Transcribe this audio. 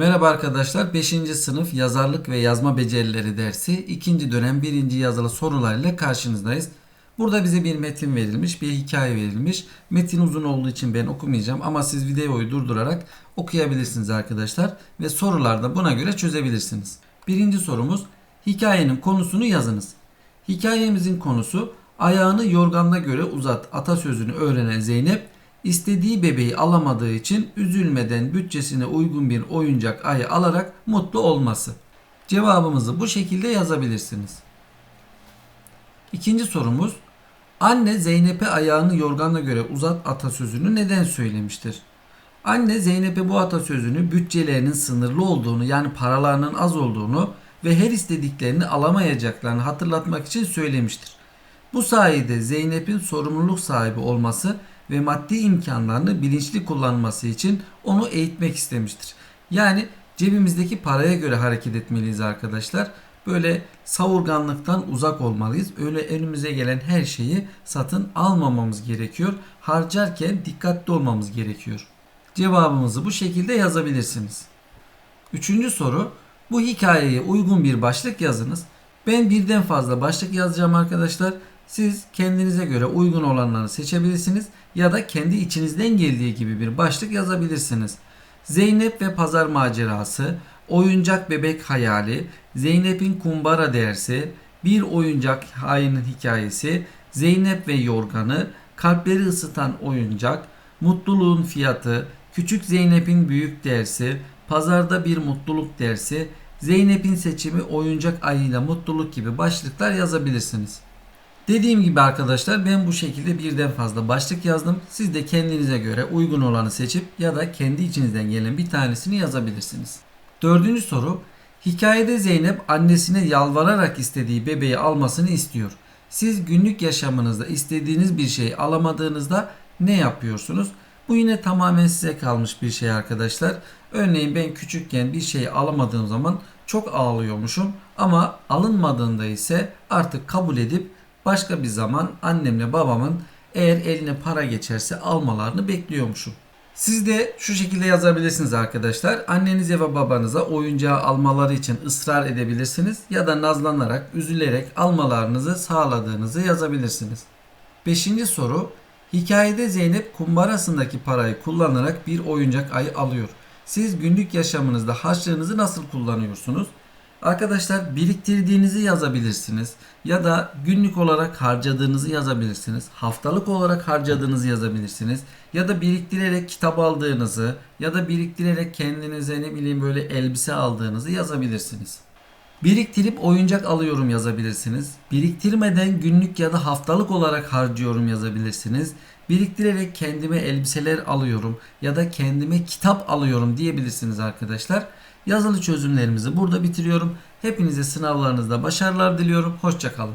Merhaba arkadaşlar. 5. sınıf yazarlık ve yazma becerileri dersi 2. dönem 1. yazılı sorularıyla karşınızdayız. Burada bize bir metin verilmiş, bir hikaye verilmiş. Metin uzun olduğu için ben okumayacağım ama siz videoyu durdurarak okuyabilirsiniz arkadaşlar ve sorularda buna göre çözebilirsiniz. Birinci sorumuz hikayenin konusunu yazınız. Hikayemizin konusu ayağını yorganına göre uzat atasözünü öğrenen Zeynep istediği bebeği alamadığı için üzülmeden bütçesine uygun bir oyuncak ayı alarak mutlu olması. Cevabımızı bu şekilde yazabilirsiniz. İkinci sorumuz Anne Zeynep'e ayağını yorganına göre uzat atasözünü neden söylemiştir? Anne Zeynep'e bu atasözünü bütçelerinin sınırlı olduğunu yani paralarının az olduğunu ve her istediklerini alamayacaklarını hatırlatmak için söylemiştir. Bu sayede Zeynep'in sorumluluk sahibi olması ve maddi imkanlarını bilinçli kullanması için onu eğitmek istemiştir. Yani cebimizdeki paraya göre hareket etmeliyiz arkadaşlar. Böyle savurganlıktan uzak olmalıyız. Öyle önümüze gelen her şeyi satın almamamız gerekiyor. Harcarken dikkatli olmamız gerekiyor. Cevabımızı bu şekilde yazabilirsiniz. Üçüncü soru. Bu hikayeye uygun bir başlık yazınız. Ben birden fazla başlık yazacağım arkadaşlar. Siz kendinize göre uygun olanları seçebilirsiniz ya da kendi içinizden geldiği gibi bir başlık yazabilirsiniz. Zeynep ve pazar macerası, oyuncak bebek hayali, Zeynep'in kumbara dersi, bir oyuncak hainin hikayesi, Zeynep ve yorganı, kalpleri ısıtan oyuncak, mutluluğun fiyatı, küçük Zeynep'in büyük dersi, pazarda bir mutluluk dersi, Zeynep'in seçimi oyuncak ayıyla mutluluk gibi başlıklar yazabilirsiniz. Dediğim gibi arkadaşlar ben bu şekilde birden fazla başlık yazdım. Siz de kendinize göre uygun olanı seçip ya da kendi içinizden gelen bir tanesini yazabilirsiniz. Dördüncü soru. Hikayede Zeynep annesine yalvararak istediği bebeği almasını istiyor. Siz günlük yaşamınızda istediğiniz bir şeyi alamadığınızda ne yapıyorsunuz? Bu yine tamamen size kalmış bir şey arkadaşlar. Örneğin ben küçükken bir şeyi alamadığım zaman çok ağlıyormuşum ama alınmadığında ise artık kabul edip başka bir zaman annemle babamın eğer eline para geçerse almalarını bekliyormuşum. Siz de şu şekilde yazabilirsiniz arkadaşlar. Annenize ve babanıza oyuncağı almaları için ısrar edebilirsiniz ya da nazlanarak, üzülerek almalarınızı sağladığınızı yazabilirsiniz. Beşinci soru. Hikayede Zeynep kumbarasındaki parayı kullanarak bir oyuncak ayı alıyor. Siz günlük yaşamınızda harçlığınızı nasıl kullanıyorsunuz? Arkadaşlar biriktirdiğinizi yazabilirsiniz ya da günlük olarak harcadığınızı yazabilirsiniz. Haftalık olarak harcadığınızı yazabilirsiniz ya da biriktirerek kitap aldığınızı ya da biriktirerek kendinize ne bileyim böyle elbise aldığınızı yazabilirsiniz. Biriktirip oyuncak alıyorum yazabilirsiniz. Biriktirmeden günlük ya da haftalık olarak harcıyorum yazabilirsiniz. Biriktirerek kendime elbiseler alıyorum ya da kendime kitap alıyorum diyebilirsiniz arkadaşlar. Yazılı çözümlerimizi burada bitiriyorum. Hepinize sınavlarınızda başarılar diliyorum. Hoşçakalın.